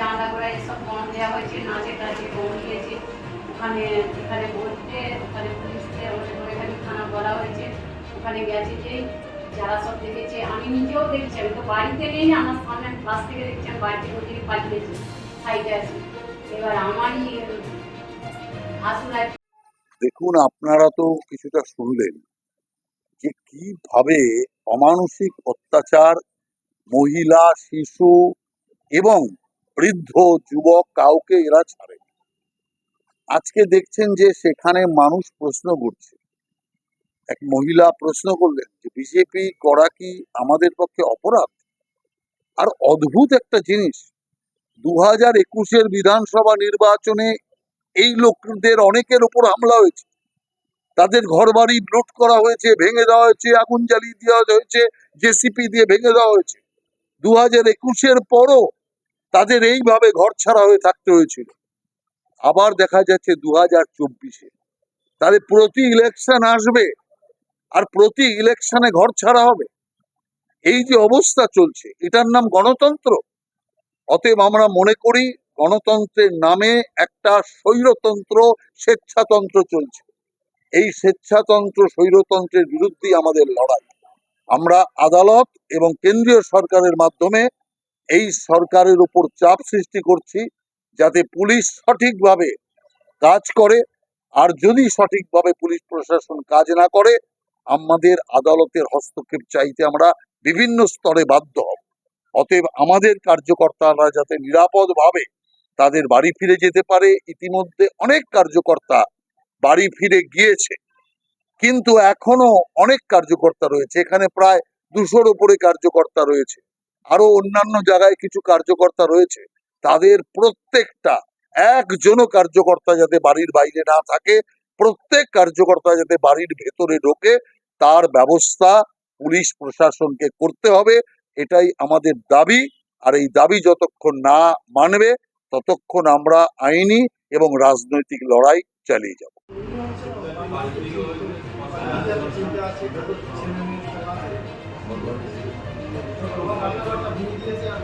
জানলা এসব দেওয়া হয়েছে নাচে দিয়েছে, ওখানে এখানে বলতে ওখানে পুলিশকে থানা বলা হয়েছে, ওখানে গেছে যে যারা সব দেখেছে, আমি নিজেও দেখছি, আমি তো বাড়িতে নেই আমার সামনে ক্লাস থেকে দেখছি, আমি বাড়িতে পাঠিয়েছি সাইডে আছি। এবার আমারই দেখুন, আপনারা তো কিছুটা শুনলেন যে কীভাবে অমানসিক অত্যাচার, মহিলা, শিশু এবং বৃদ্ধ যুবক কাউকে এরা ছাড়ে আজকে দেখছেন যে সেখানে মানুষ প্রশ্ন করছে। এক মহিলা প্রশ্ন করলেন যে, বিজেপি করা কি আমাদের পক্ষে অপরাধ? আর অদ্ভুত একটা জিনিস দু হাজার একুশের বিধানসভা নির্বাচনে এই লোকদের অনেকের উপর হামলা হয়েছে। তাদের ঘরবাড়ি লুট করা হয়েছে, ভেঙে দেওয়া হয়েছে, আগুন জ্বালিয়ে দেওয়া হয়েছে, জেসিপি দিয়ে ভেঙে দেওয়া হয়েছে। দু হাজার একুশের পরও তাদের এইভাবে ঘর ছাড়া হয়ে থাকতে হয়েছিল। আবার দেখা যাচ্ছে দু হাজার চব্বিশে। তাহলে প্রতি ইলেকশন আসবে আর প্রতি ইলেকশনে ঘর ছাড়া হবে। এই যে অবস্থা চলছে, এটার নাম গণতন্ত্র। অতএব আমরা মনে করি গণতন্ত্রের নামে একটা স্বৈরতন্ত্র, স্বেচ্ছাতন্ত্র চলছে। এই স্বেচ্ছাতন্ত্র, স্বৈরতন্ত্রের বিরুদ্ধেই আমাদের লড়াই। আমরা আদালত এবং কেন্দ্রীয় সরকারের মাধ্যমে এই সরকারের উপর চাপ সৃষ্টি করছি যাতে পুলিশ সঠিকভাবে কাজ করে আর যদি সঠিকভাবে পুলিশ প্রশাসন কাজ না করে, আমাদের আদালতের হস্তক্ষেপ চাইতে আমরা বিভিন্ন স্তরে বাধ্য হব। অতএব আমাদের কার্যকর্তারা যাতে নিরাপদভাবে তাদের বাড়ি ফিরে যেতে পারে, ইতিমধ্যে অনেক কার্যকর্তা বাড়ি ফিরে গিয়েছে। কিন্তু এখনও অনেক কার্যকর্তা রয়েছে, এখানে প্রায় দুশোর উপরে কার্যকর্তা রয়েছে। আরও অন্যান্য জায়গায় কিছু কার্যকর্তা রয়েছে, তাদের প্রত্যেকটা, একজনও কার্যকর্তা যাতে বাড়ির বাইরে না থাকে, প্রত্যেক কার্যকর্তা যাতে বাড়ির ভেতরে ঢোকে, তার ব্যবস্থা পুলিশ প্রশাসনকে করতে হবে, এটাই আমাদের দাবি, আর এই দাবি যতক্ষণ না মানবে, ততক্ষণ আমরা আইনি এবং রাজনৈতিক লড়াই চালিয়ে যাব। রান্নাঘরটা ভেঙে দিয়েছে আর